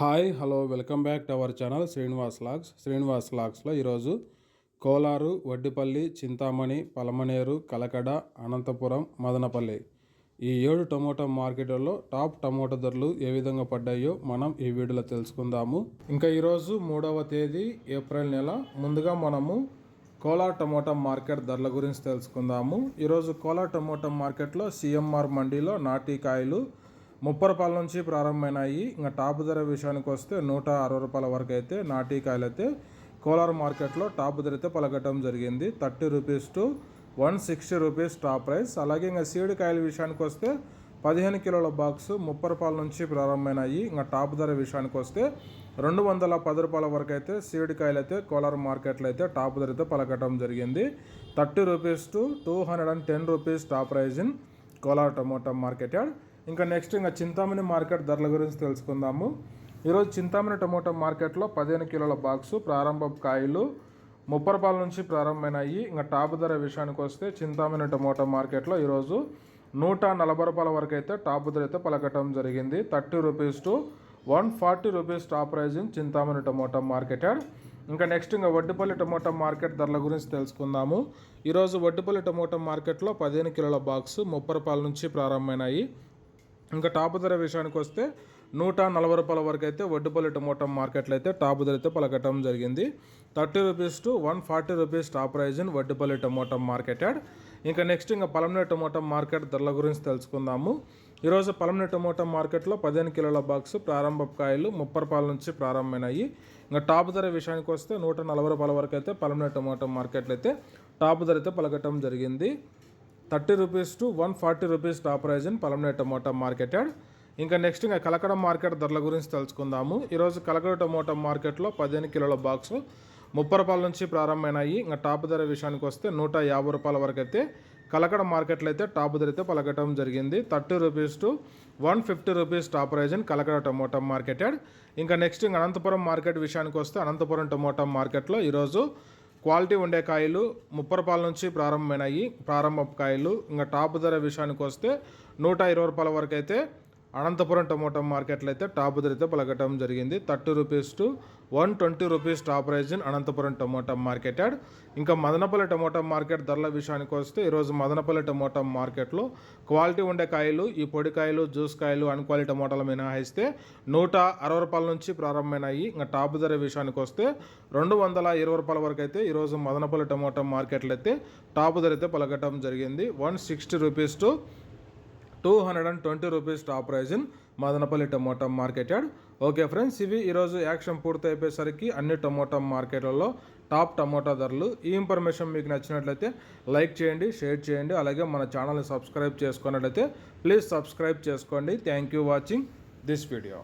Hi hello welcome back to our channel Srinivas logs. Srinivas లాగ్స్లో ఈరోజు కోలారు వడ్డిపల్లి చింతామణి పలమనేరు కలకడ అనంతపురం మదనపల్లి ఈ ఏడు tomato మార్కెట్లలో టాప్ టమోటా ధరలు ఏ విధంగా పడ్డాయో మనం ఈ వీడియోలో తెలుసుకుందాము. ఇంకా ఈరోజు మూడవ తేదీ ఏప్రిల్ నెల. ముందుగా మనము కోలార్ టమోటా మార్కెట్ ధరల గురించి తెలుసుకుందాము. ఈరోజు కోలార్ టమోటా మార్కెట్లో సిఎంఆర్ మండీలో నాటి కాయలు ముప్పై రూపాయల నుంచి ప్రారంభమైనాయి. ఇంకా టాప్ ధర విషయానికి వస్తే నూట అరవై రూపాయల వరకు అయితే నాటీ కాయలు అయితే కోలార్ మార్కెట్లో టాప్ ధర అయితే పలకటం జరిగింది. Thirty rupees to one sixty rupees top price. అలాగే ఇంకా సీడ్ కాయల విషయానికి వస్తే పదిహేను కిలోల బాక్స్ ముప్పై రూపాయల నుంచి ప్రారంభమైనాయి. ఇంకా టాప్ ధర విషయానికి వస్తే రెండు వందల పది రూపాయల వరకు అయితే సీడ్ కాయలు అయితే కోలార్ మార్కెట్లో అయితే టాప్ ధర అయితే పలకటం జరిగింది. Thirty rupees to two hundred and ten rupees top price in Kolar tomato market yard. ఇంకా నెక్స్ట్ ఇంకా చింతామణి మార్కెట్ ధరల గురించి తెలుసుకుందాము. ఈరోజు చింతామణి టమోటా మార్కెట్లో పదిహేను కిలోల బాక్సు ప్రారంభ కాయలు ముప్పై రూపాయల నుంచి ప్రారంభమైనాయి. ఇంకా టాప్ ధర విషయానికి వస్తే చింతామణి టమోటా మార్కెట్లో ఈరోజు నూట నలభై రూపాయల వరకు అయితే టాప్ ధర అయితే పలకటం జరిగింది. Thirty rupees to one forty rupees top price in Chintamani tomato market ఇంకా నెక్స్ట్ ఇంకా వడ్డిపల్లి టమోటా మార్కెట్ ధరల గురించి తెలుసుకుందాము. ఈరోజు వడ్డిపల్లి టమోటా మార్కెట్లో పదిహేను కిలోల బాక్స్ ముప్పై రూపాయల నుంచి ప్రారంభమైనాయి. ఇంకా టాపు ధర విషయానికి వస్తే నూట నలభై రూపాయల వరకు అయితే వడ్డుపల్లి టమోటా మార్కెట్లో అయితే టాపు ధర అయితే పలకటం జరిగింది. Thirty rupees to one forty rupees top price in Vaddupalli tomato market yard. ఇంకా నెక్స్ట్ ఇంకా పలమనే టమోటా మార్కెట్ ధరల గురించి తెలుసుకుందాము. ఈరోజు పలమనే టమోటా మార్కెట్లో పదిహేను కిలోల బాక్స్ ప్రారంభ కాయలు ముప్పై రూపాయల నుంచి ప్రారంభమైనాయి. ఇంకా టాప్ ధర విషయానికి వస్తే నూట నలభై రూపాయల వరకు అయితే పలమనే టమోటా మార్కెట్లో అయితే టాప్ ధర అయితే పలకటం జరిగింది. Thirty rupees to one forty rupees top price in Palamaner tomato market yard ఇంకా నెక్స్ట్ ఇంకా కలకడ మార్కెట్ ధరల గురించి తెలుసుకుందాము. ఈరోజు కలకడ టమోటా మార్కెట్లో పదిహేను కిలోల బాక్స్ ముప్పై రూపాయల నుంచి ప్రారంభమైనాయి. ఇంకా టాప్ ధర విషయానికి వస్తే నూట యాభై రూపాయల వరకు అయితే కలకడ మార్కెట్లో అయితే టాప్ ధర అయితే పలకటం జరిగింది. Thirty rupees to one fifty rupees top price in Kalakada tomato market yard ఇంకా నెక్స్ట్ ఇంకా అనంతపురం మార్కెట్ విషయానికి వస్తే అనంతపురం టమోటా మార్కెట్లో ఈరోజు క్వాలిటీ ఉండే కాయలు ముప్పై రూపాయల నుంచి ప్రారంభమైనాయి. ప్రారంభ కాయలు ఇంకా టాప్ ధర విషయానికి వస్తే నూట ఇరవై రూపాయల వరకు అయితే అనంతపురం టమోటా మార్కెట్లో అయితే టాప్ ధర అయితే పలకటం జరిగింది. Thirty rupees to one twenty rupees top price in Anantapuram tomato market yard ఇంకా మదనపల్లి టమోటా మార్కెట్ ధరల విషయానికి వస్తే ఈరోజు మదనపల్లి టమోటా మార్కెట్లో క్వాలిటీ ఉండే కాయలు ఈ పొడి కాయలు జ్యూస్ కాయలు అన్క్వాలిటీ టమోటాలు మినహాయిస్తే నూట అరవై రూపాయల నుంచి ప్రారంభమైనాయి. ఇంకా టాప్ ధర విషయానికి వస్తే రెండు వందల ఇరవై రూపాయల వరకు అయితే ఈరోజు మదనపల్లి టమోటా మార్కెట్లో అయితే టాప్ ధర అయితే పలకటం జరిగింది. One sixty rupees to two hundred and twenty rupees top price in Madanapalli tomato market yard okay friends ఇవి ఈరోజు యాక్షన్ పూర్తి అయిపోయేసరికి అన్ని టమోటా మార్కెట్లలో టాప్ టమోటా ధరలు. ఈ ఇన్ఫర్మేషన్ మీకు నచ్చినట్లయితే లైక్ చేయండి షేర్ చేయండి అలాగే మన ఛానల్ని సబ్స్క్రైబ్ చేసుకున్నట్లయితే ప్లీజ్ సబ్స్క్రైబ్ చేసుకోండి. Thank you watching this video